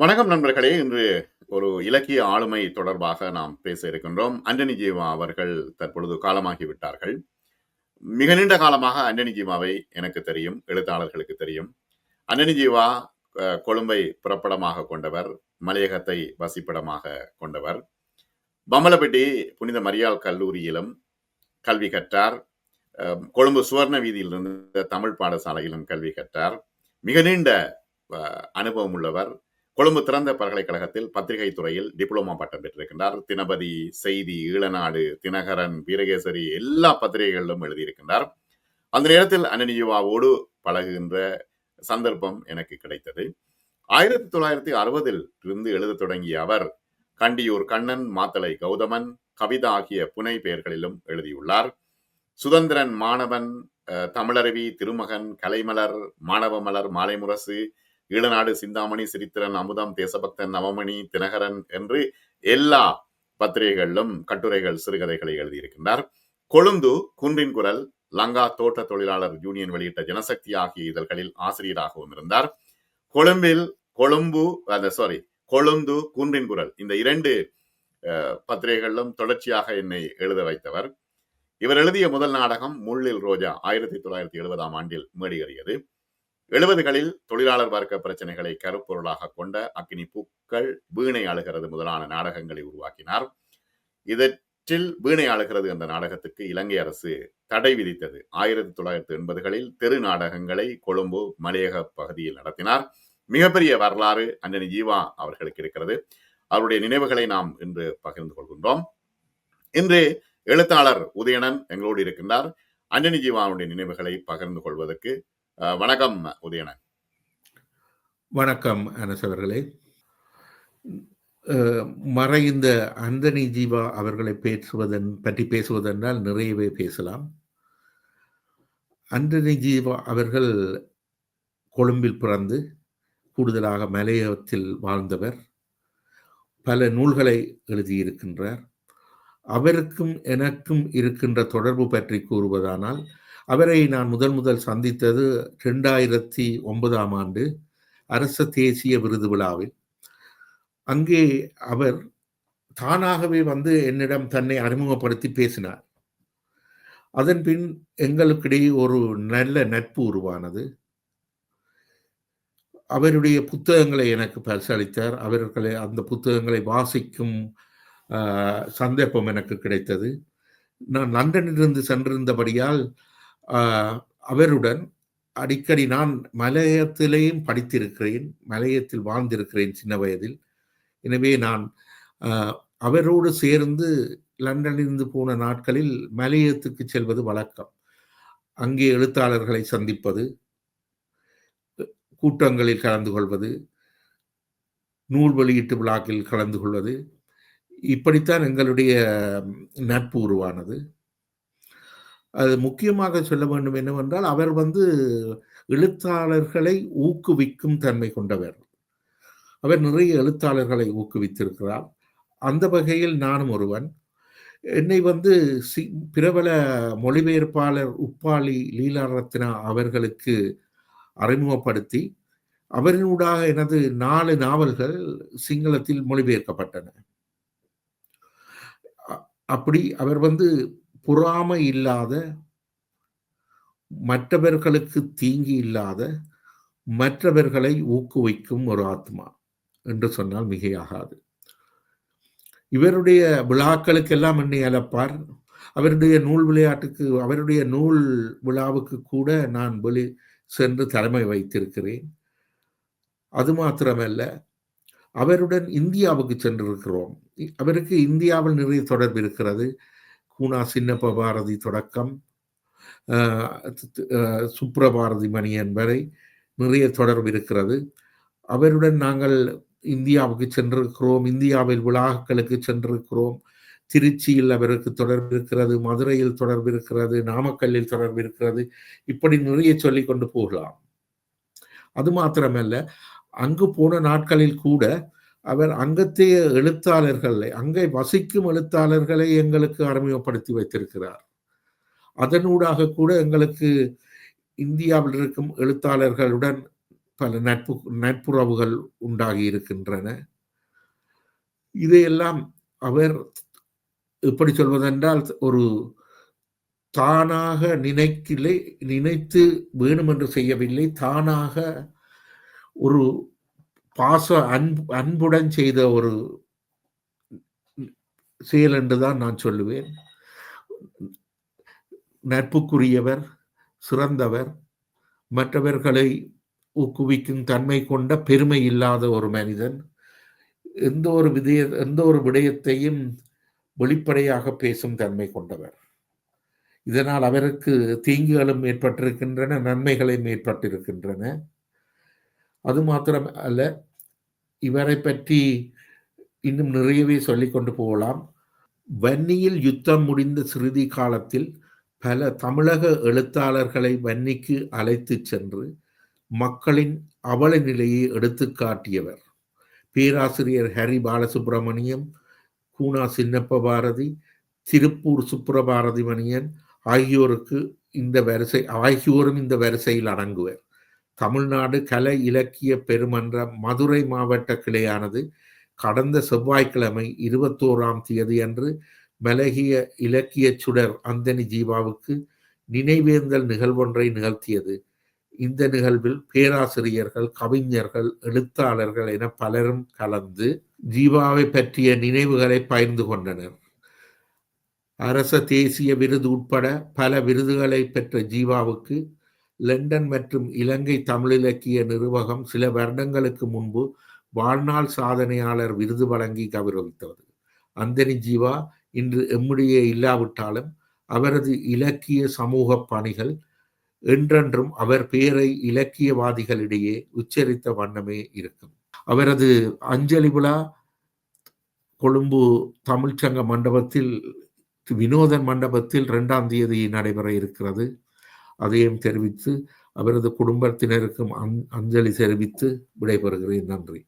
வணக்கம் நண்பர்களே. இன்று ஒரு இலக்கிய ஆளுமை தொடர்பாக நாம் பேச இருக்கின்றோம். அண்டனி ஜீவா அவர்கள் தற்பொழுது காலமாகி விட்டார்கள். மிக நீண்ட காலமாக அண்டனி ஜீவாவை எனக்கு தெரியும் எழுத்தாளர்களுக்கு தெரியும். அண்டனி ஜீவா கொழும்பை புறப்படமாக கொண்டவர் மலையகத்தை வசிப்பிடமாக கொண்டவர். பம்பலப்பட்டி புனித மரியாள் கல்லூரியிலும் கல்வி கற்றார். கொழும்பு சுவர்ண வீதியில் இருந்த தமிழ் பாடசாலையிலும் கல்வி கற்றார். மிக நீண்ட அனுபவம் உள்ளவர். கொழும்பு திறந்த பல்கலைக்கழகத்தில் பத்திரிகை துறையில் டிப்ளமா பட்டம் பெற்றிருக்கின்றார். தினபதி செய்தி ஈழநாடு தினகரன் வீரகேசரி எல்லா பத்திரிகைகளிலும் எழுதியிருக்கின்றார். அந்த நேரத்தில் அனனியுவாவோடு பழகுகின்ற சந்தர்ப்பம் எனக்கு கிடைத்தது. ஆயிரத்தி தொள்ளாயிரத்தி அறுபதில் இருந்து எழுத தொடங்கிய அவர் கண்டியூர் கண்ணன் மாத்தளை கௌதமன் கவிதா ஆகிய புனை பெயர்களிலும் எழுதியுள்ளார். சுதந்திரன் மாணவன் அஹ், தமிழருவி திருமகன் கலைமலர் மாணவமலர் மாலைமுரசு ஈழநாடு சிந்தாமணி சிரித்திரன் அமுதம் தேசபக்தன் நவமணி தினகரன் என்று எல்லா பத்திரிகைகளிலும் கட்டுரைகள் சிறுகதைகளை எழுதியிருக்கின்றார். கொழுந்து குன்றின் குரல் லங்கா தோட்ட தொழிலாளர் யூனியன் வெளியிட்ட ஜனசக்தி ஆகிய இதழ்களில் ஆசிரியராகவும் இருந்தார். கொழும்பில் கொழும்பு அந்த சாரி கொழுந்து குன்றின் குரல் இந்த இரண்டு பத்திரிகைகளிலும் தொடர்ச்சியாக என்னை எழுத வைத்தவர். இவர் எழுதிய முதல் நாடகம் முள்ளில் ரோஜா ஆயிரத்தி தொள்ளாயிரத்தி எழுபதாம் ஆண்டில் மேடியேறியது. எழுபதுகளில் தொழிலாளர் வர்க்க பிரச்சனைகளை கருப்பொருளாக கொண்ட அக்னி பூக்கள் வீணை அழுகிறது முதலான நாடகங்களை உருவாக்கினார். இதற்றில் வீணை அழுகிறது என்ற நாடகத்துக்கு இலங்கை அரசு தடை விதித்தது. ஆயிரத்தி தொள்ளாயிரத்தி எண்பதுகளில் தெரு நாடகங்களை கொழும்பு மலையக பகுதியில் நடத்தினார். மிகப்பெரிய வரலாறு அண்டனி ஜீவா அவர்களுக்கு இருக்கிறது. அவருடைய நினைவுகளை நாம் இன்று பகிர்ந்து கொள்கின்றோம். இன்று எழுத்தாளர் உதயணன் எங்களோடு இருக்கின்றார். அண்டனி ஜீவாவுடைய நினைவுகளை பகிர்ந்து கொள்வதற்கு வணக்கம் உதயணன். வணக்கம் அனஸ் அவர்களே மறைந்த அந்தனி ஜீவா அவர்களை பேசுவதன் பற்றி பேசுவதென்றால் நிறையவே பேசலாம். அந்தனி ஜீவா அவர்கள் கொழும்பில் பிறந்து கூடுதலாக மலையகத்தில் வாழ்ந்தவர். பல நூல்களை எழுதியிருக்கின்றார். அவருக்கும் எனக்கும் இருக்கின்ற தொடர்பு பற்றி கூறுவதானால் அவரை நான் முதல் முதல் சந்தித்தது ரெண்டாயிரத்தி ஒன்பதாம் ஆண்டு அரச தேசிய விருது விழாவில். அங்கே அவர் தானாகவே வந்து என்னிடம் தன்னை அறிமுகப்படுத்தி பேசினார். அதன் பின் எங்களுக்கிடையே ஒரு நல்ல நட்பு உருவானது. அவருடைய புத்தகங்களை எனக்கு பரிசளித்தார். அவர்களை அந்த புத்தகங்களை வாசிக்கும் சந்தர்ப்பம் எனக்கு கிடைத்தது. நான் லண்டனிலிருந்து சென்றிருந்தபடியால் அவருடன் அடிக்கடி நான் மலையத்திலேயும் படித்திருக்கிறேன் மலையத்தில் வாழ்ந்திருக்கிறேன் சின்ன வயதில். எனவே நான் அவரோடு சேர்ந்து லண்டனிலிருந்து போன நாட்களில் மலையத்துக்கு செல்வது வழக்கம். அங்கே எழுத்தாளர்களை சந்திப்பது கூட்டங்களில் கலந்து கொள்வது நூல் வெளியீட்டு விழாக்களில் கலந்து கொள்வது இப்படித்தான் எங்களுடைய நட்பு உருவானது. அது முக்கியமாக சொல்ல வேண்டும் என்னவென்றால் அவர் வந்து எழுத்தாளர்களை ஊக்குவிக்கும் தன்மை கொண்டவர். அவர் நிறைய எழுத்தாளர்களை ஊக்குவித்திருக்கிறார். அந்த வகையில் நானும் ஒருவன். என்னை வந்து சி பிரபல மொழிபெயர்ப்பாளர் உப்பாளி லீலாரத்னா அவர்களுக்கு அறிமுகப்படுத்தி அவரினூடாக எனது நாலு நாவல்கள் சிங்களத்தில் மொழிபெயர்க்கப்பட்டன. அப்படி அவர் வந்து பொறாமை இல்லாத மற்றவர்களுக்கு தீங்கி இல்லாத மற்றவர்களை ஊக்குவிக்கும் ஒரு ஆத்மா என்று சொன்னால் மிகையாகாது. இவருடைய விழாக்களுக்கெல்லாம் என்னை அழைப்பார். அவருடைய நூல் விளையாட்டுக்கு அவருடைய நூல் விழாவுக்கு கூட நான் வெளி சென்று தலைமை வைத்திருக்கிறேன். அது மாத்திரமல்ல அவருடன் இந்தியாவுக்கு சென்றிருக்கிறோம். அவருக்கு இந்தியாவில் நிறைய தொடர்பு இருக்கிறது. கூனா சின்னப்ப பாரதி தொடக்கம் சுப்ரபாரதி மணியன் வரை நிறைய தொடர்பு இருக்கிறது. அவருடன் நாங்கள் இந்தியாவுக்கு சென்றிருக்கிறோம் இந்தியாவில் விழாக்களுக்கு சென்றிருக்கிறோம். திருச்சியில் அவருக்கு தொடர்பு இருக்கிறது மதுரையில் தொடர்பு இருக்கிறது நாமக்கல்லில் தொடர்பு இருக்கிறது. இப்படி நிறைய சொல்லி கொண்டு போகலாம். அது மாத்திரமல்ல அங்கு போன நாட்களில் கூட அவர் அங்கத்தைய எழுத்தாளர்களை அங்கே வசிக்கும் எழுத்தாளர்களை எங்களுக்கு அறிமுகப்படுத்தி வைத்திருக்கிறார். அதனூடாக கூட எங்களுக்கு இந்தியாவில் இருக்கும் எழுத்தாளர்களுடன் பல நட்பு நட்புறவுகள் உண்டாகி இருக்கின்றன. இதையெல்லாம் அவர் எப்படி சொல்வதென்றால் ஒரு தானாக நினைக்கலை நினைத்து வேணுமென்று செய்யவில்லை தானாக ஒரு பாச அன்பு அன்புடன் செய்த ஒரு செயல் என்று தான் நான் சொல்லுவேன். நட்புக்குரியவர் சிறந்தவர் மற்றவர்களை ஊக்குவிக்கும் தன்மை கொண்ட பெருமை இல்லாத ஒரு மனிதன். எந்த ஒரு விதய எந்த ஒரு விடயத்தையும் வெளிப்படையாக பேசும் தன்மை கொண்டவர். இதனால் அவருக்கு தீங்குகளும் ஏற்பட்டிருக்கின்றன நன்மைகளும் ஏற்பட்டிருக்கின்றன. அது மாத்திரம் அல்ல இவரை பற்றி இன்னும் நிறையவே சொல்லிக்கொண்டு போகலாம். வன்னியில் யுத்தம் முடிந்த சிறுதி காலத்தில் பல தமிழக எழுத்தாளர்களை வன்னிக்கு அழைத்து சென்று மக்களின் அவல நிலையை எடுத்து காட்டியவர். பேராசிரியர் ஹரி பாலசுப்பிரமணியம் கூனா சின்னப்ப பாரதி திருப்பூர் சுப்பிரபாரதி மணியன் ஆகியோருக்கு இந்த வரிசை ஆகியோரும் இந்த வரிசையில் அடங்குவர். தமிழ்நாடு கலை இலக்கிய பெருமன்ற மதுரை மாவட்ட கிளையானது கடந்த செவ்வாய்க்கிழமை இருபத்தோராம் தேதி அன்று மலகிய இலக்கிய சுடர் அந்தனி ஜீவாவுக்கு நினைவேந்தல் நிகழ்வொன்றை நிகழ்த்தியது. இந்த நிகழ்வில் பேராசிரியர்கள் கவிஞர்கள் எழுத்தாளர்கள் என பலரும் கலந்து ஜீவாவை பற்றிய நினைவுகளை பகிர்ந்து கொண்டனர். அரச தேசிய விருது உட்பட பல விருதுகளை பெற்ற ஜீவாவுக்கு லண்டன் மற்றும் இலங்கை தமிழிலக்கிய நிர்வாகம் சில வருடங்களுக்கு முன்பு வாழ்நாள் சாதனையாளர் விருது வழங்கி கௌரவித்தது. அந்தனி ஜீவா இன்று எம்முடைய இல்லாவிட்டாலும் அவரது இலக்கிய சமூக பணிகள் என்றென்றும் அவர் பெயரை இலக்கியவாதிகளிடையே உச்சரித்த வண்ணமே இருக்கும். அவரது அஞ்சலி விழா கொழும்பு தமிழ்ச்சங்க மண்டபத்தில் வினோதன் மண்டபத்தில் இரண்டாம் தேதி நடைபெற இருக்கிறது. அதையும் தெரிவித்து அவரது குடும்பத்தினருக்கும் அஞ்சலி தெரிவித்து விடைபெறுகிறேன். நன்றி.